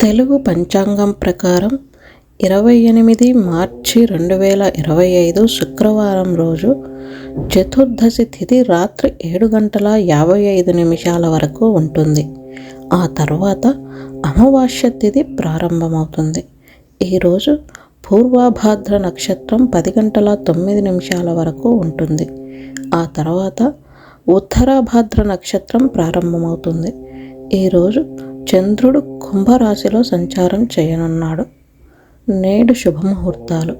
తెలుగు పంచాంగం ప్రకారం ఇరవై ఎనిమిది మార్చి రెండు వేల ఇరవై ఐదు శుక్రవారం రోజు చతుర్దశి తిథి రాత్రి ఏడు గంటల యాభై ఐదు నిమిషాల వరకు ఉంటుంది. ఆ తర్వాత అమావాస్య తిథి ప్రారంభమవుతుంది. ఈరోజు పూర్వాభాద్ర నక్షత్రం పది గంటల తొమ్మిది నిమిషాల వరకు ఉంటుంది. ఆ తర్వాత ఉత్తరాభాద్ర నక్షత్రం ప్రారంభమవుతుంది. ఈరోజు చంద్రుడు కుంభరాశిలో సంచారం చేయనున్నాడు. నేడు శుభముహూర్తాలు.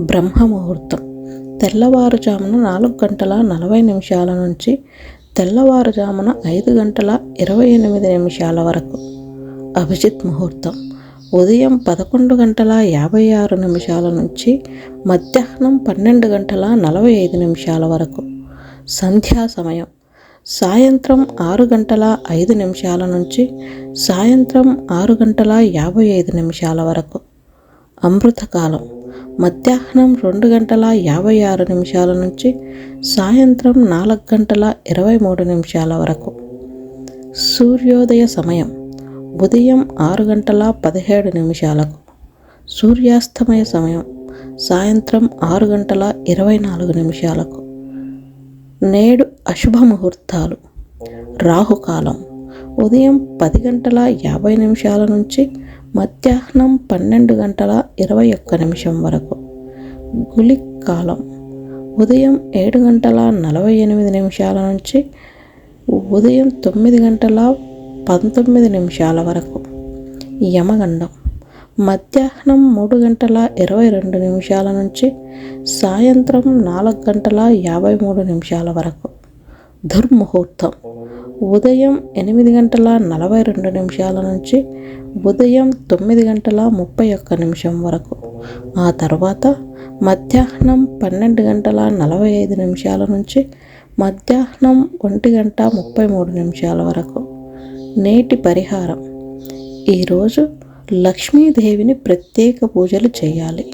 బ్రహ్మ ముహూర్తం తెల్లవారుజామున నాలుగు గంటల నలభై నిమిషాల నుంచి తెల్లవారుజామున ఐదు గంటల ఇరవై ఎనిమిది నిమిషాల వరకు. అభిజిత్ ముహూర్తం. ఉదయం పదకొండు గంటల యాభై ఆరు నిమిషాల నుంచి మధ్యాహ్నం పన్నెండు గంటల నలభై ఐదు నిమిషాల వరకు. సంధ్యా సమయం. సాయంత్రం ఆరు గంటల ఐదు నిమిషాల నుంచి సాయంత్రం ఆరు గంటల యాభై ఐదు నిమిషాల వరకు. అమృతకాలం మధ్యాహ్నం రెండు గంటల యాభై ఆరు నిమిషాల నుంచి సాయంత్రం నాలుగు గంటల ఇరవై మూడు నిమిషాల వరకు. సూర్యోదయ సమయం. ఉదయం ఆరు గంటల పదిహేడు నిమిషాలకు. సూర్యాస్తమయ సమయం. సాయంత్రం ఆరు గంటల ఇరవై నాలుగు నిమిషాలకు. నేడు అశుభ ముహూర్తాలు రాహుకాలం. ఉదయం పది గంటల యాభై నిమిషాల నుంచి మధ్యాహ్నం పన్నెండు గంటల ఇరవై ఒక్క నిమిషం వరకు. గులిక్ కాలం ఉదయం ఏడు గంటల నలభై ఎనిమిది నిమిషాల నుంచి ఉదయం తొమ్మిది గంటల పంతొమ్మిది నిమిషాల వరకు. యమగండం. మధ్యాహ్నం మూడు గంటల ఇరవై రెండు నిమిషాల నుంచి సాయంత్రం నాలుగు గంటల యాభై మూడు నిమిషాల వరకు. దుర్ముహూర్తం. ఉదయం ఎనిమిది గంటల నలభై రెండు నిమిషాల నుంచి ఉదయం తొమ్మిది గంటల ముప్పై ఒక్క నిమిషం వరకు. ఆ తర్వాత మధ్యాహ్నం పన్నెండు గంటల నలభై ఐదు నిమిషాల నుంచి మధ్యాహ్నం ఒంటి గంట ముప్పై మూడు నిమిషాల వరకు. నేటి పరిహారం. ఈరోజు లక్ష్మీదేవిని ప్రత్యేక పూజలు చేయాలి.